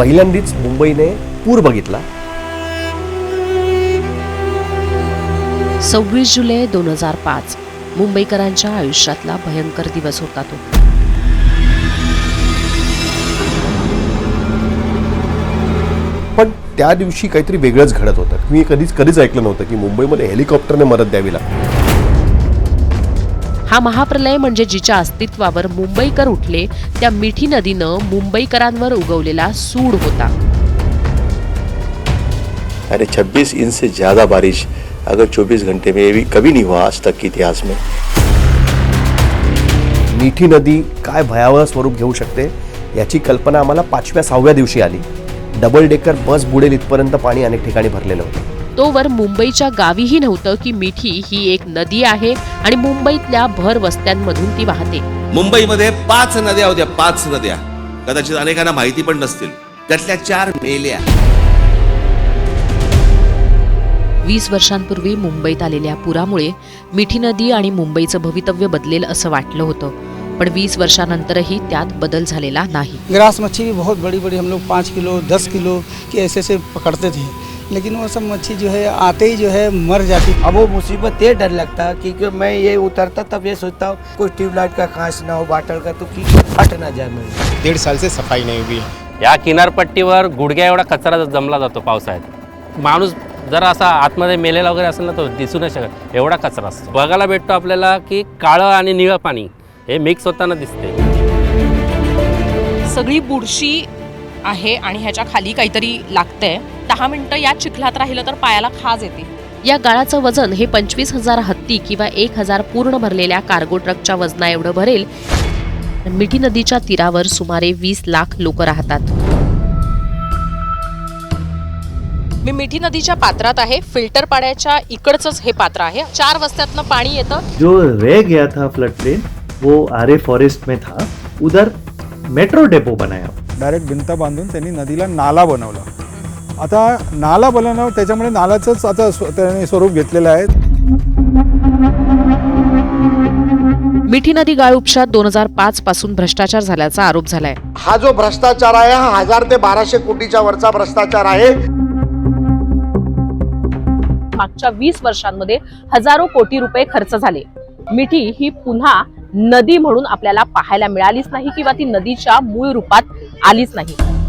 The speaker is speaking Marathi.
पहिल्यांदाच मुंबईने पूर बघितला. सव्वीस जुलै दोन हजार पाच मुंबईकरांच्या आयुष्यातला भयंकर दिवस होता तो. पण त्या दिवशी काहीतरी वेगळंच घडत होतं. मी कधीच कधीच ऐकलं नव्हतं की मुंबईमध्ये हेलिकॉप्टरने मदत द्यावी लागते. हा महाप्रलय म्हणजे जिच्या अस्तित्वावर मुंबईकर उठले त्या मिठी नदीनं मुंबईकरांवर उगवलेला सूड होता. अरे 26 इंच से ज़्यादा बारिश अगर 24 घंटे में ये भी कभी नहीं हुआ आज तक के इतिहास में। मिठी नदी काय भयावह स्वरूप घेऊ शकते याची कल्पना आम्हाला पाचव्या सहाव्या दिवशी आली. डबल डेकर बस बुडेल इथपर्यंत पाणी अनेक ठिकाणी भरलेलं होतं. तोवर मुंबईच्या गावीही नव्हतं की मिठी ही एक नदी आहे आणि मुंबईतल्या भर वस्त्यांमधून ती वाहते. मुंबईमध्ये पाच नद्या होत्या पाच नद्या. कदाचित अनेकांना माहिती पण नसतील. त्यातल्या चार मेल्या. वीस वर्षांपूर्वी मुंबईत आलेल्या पुरामुळे मिठी नदी आणि मुंबईचं भवितव्य बदलेल असं वाटलं होतं. पण वीस वर्षानंतरही त्यात बदल झालेला नाही. ग्रास मच्छी भी बहुत बड़ी बड़ी हम लोग पाँच किलो दस किलो की ऐसे ऐसे पकड़ते थे. लेकिन वो सब मच्छी जो है आते ही जो है मर जाती। अब वो मुसीबत ये डर लगता क्योंकि मैं ये उतरता तब ये सोचता हूँ कोई ट्यूबलाइट का कांच ना हो बाटल का तो कि फट ना जाए मेरी डेढ़ साल से सफाई नहीं हुई। है या किनारपट्टीवर गुडघ्या एवढा कचरा जमला जातो पावसाळ्यात माणूस जर असा आतमध्ये मेलेला वगैरे असेल ना तो दिसू नाही शकत. एवढा कचरा असतो. बघायला भेटतो आपल्याला की काळं आणि निळं पाणी हे मिक्स होताना दिसते. सगळी बुरशी आहे आणि ह्याच्या खाली काहीतरी लागतंय. दहा मिनिटं या चिखलात राहिलं तर पायाला खाज येते. या गाळाचं वजन हे पंचवीस हजार हत्ती किंवा एक हजार पूर्ण भरलेल्या कार्गो ट्रकच्या वजना एवढं भरेल. मिठी नदीच्या तीरावर सुमारे वीस लाख लोक राहतात. मी मिठी नदीच्या पात्रात आहे. फिल्टर पाण्याच्या इकडचंच हे पात्र आहे. चार वस्त्यातनं पाणी येतं. जो रह गया था फ्लड प्लेन वो आरे फॉरेस्ट में था. उधर मेट्रो डेपो बनाया. डायरेक्ट भिंत बांधून त्यांनी नदीला नाला बनवला. आता नाला बनवणं त्याच्यामुळे नाल्याचंच आता त्याने स्वरूप घेतलेलं आहे. मिठी नदी गाळ उपशात दोन हजार पाच पासून भ्रष्टाचार झाल्याचा आरोप झालाय. हा जो भ्रष्टाचार आहे हा हजार ते बाराशे कोटीच्या वरचा भ्रष्टाचार आहे. मागच्या वीस वर्षांमध्ये हजारो कोटी रुपये खर्च झाले. मिठी ही पुन्हा नदी म्हणून आपल्याला पाहायला मिळालीच नाही किंवा ती नदीच्या मूळ रूपात आलीच नाही.